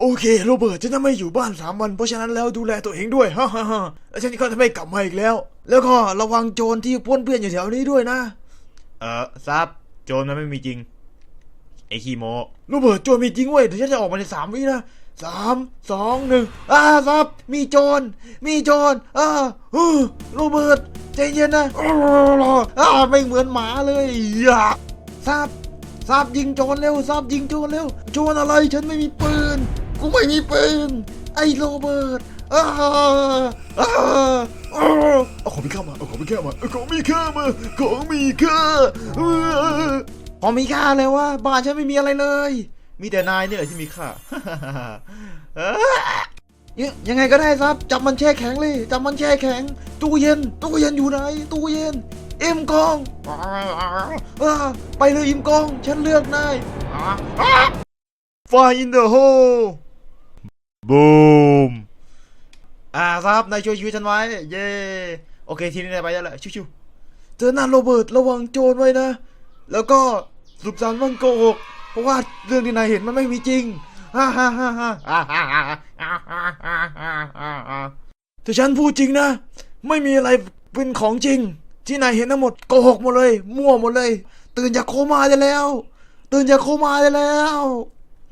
โอเคโรเบิร์ตฉันจะไม่อยู่บ้านสามวัน เพราะฉะนั้นแล้วดูแลตัวเองด้วยฮ่าฮ่าฮ่าแล้วฉันก็จะไม่กลับมาอีกแล้ว แล้วก็ระวังโจรที่ป้วนเปี้ยนอยู่แถวนี้ด้วยนะ เออซับโจรมันไม่มีจริงไอ้ขี้โมโรเบิร์ตโจรมีจริงเว้ยเดี๋ยวฉันจะออกมาในสามวินะสามสองหนึ่งอ่าซับ มีโจรมีโจรอ่าเออโรเบิร์ตใจเย็นนะอ่าไม่เหมือนหมาเลยอย่าซับซับยิงโจรเร็วซับยิงโจรเร็วโจรอะไรฉันไม่มีปืน กูไม่มีปืนไอ้โรเบิร์ตอ่าอ่าอ่าเอาของมีค่ามาเอาของมีค่ามาเอาของมีค่ามาของมีค่าเออของมีค่าเลยวะบ้านฉันไม่มีอะไรเลย มีแต่นายนี่แหละที่มีค่าเออยังยังไงก็ได้ครับ จับมันแช่แข็งเลย จับมันแช่แข็ง ตู้เย็น ตู้เย็นอยู่ไหน ตู้เย็น เอ็มกองอ่าไปเลยอิมกอง ฉันเลือกนายไฟอินเดอะโฮ บูมอ่าซับนายช่วยชีวิตฉันไว้ เย้โอเค ทีนี้นายไปได้แล้วชิวๆเธอหน้าโรเบิร์ตระวังโจรไว้นะ แล้วก็สุบสารวังโกหกเพราะว่าเรื่องที่นายเห็นมันไม่มีจริงฮ่าฮ่าฮ่าฮ่าๆอ่าอ่าอ่าอ่าอ่าอ่าอ่าอ่าอ่าแต่ฉันพูดจริงนะ ไม่มีอะไรเป็นของจริง ที่นายเห็นทั้งหมดโกหกหมดเลย มั่วหมดเลย ตื่นจากโคม่าได้แล้ว ตื่นจากโคม่าได้แล้ว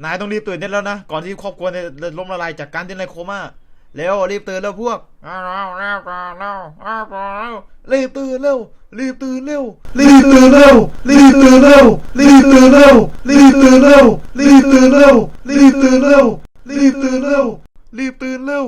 นายต้องรีบตื่นได้แล้วนะ ก่อนที่ครอบครัวจะล้มละลายจากการที่นายโคม่าแล้วรีบตื่นแล้วพวกรีบตื่นเร็ว รีบตื่นเร็ว รีบตื่นเร็ว รีบตื่นเร็ว รีบตื่นเร็ว รีบตื่นเร็ว รีบตื่นเร็ว รีบตื่นเร็ว รีบตื่นเร็ว รีบตื่นเร็ว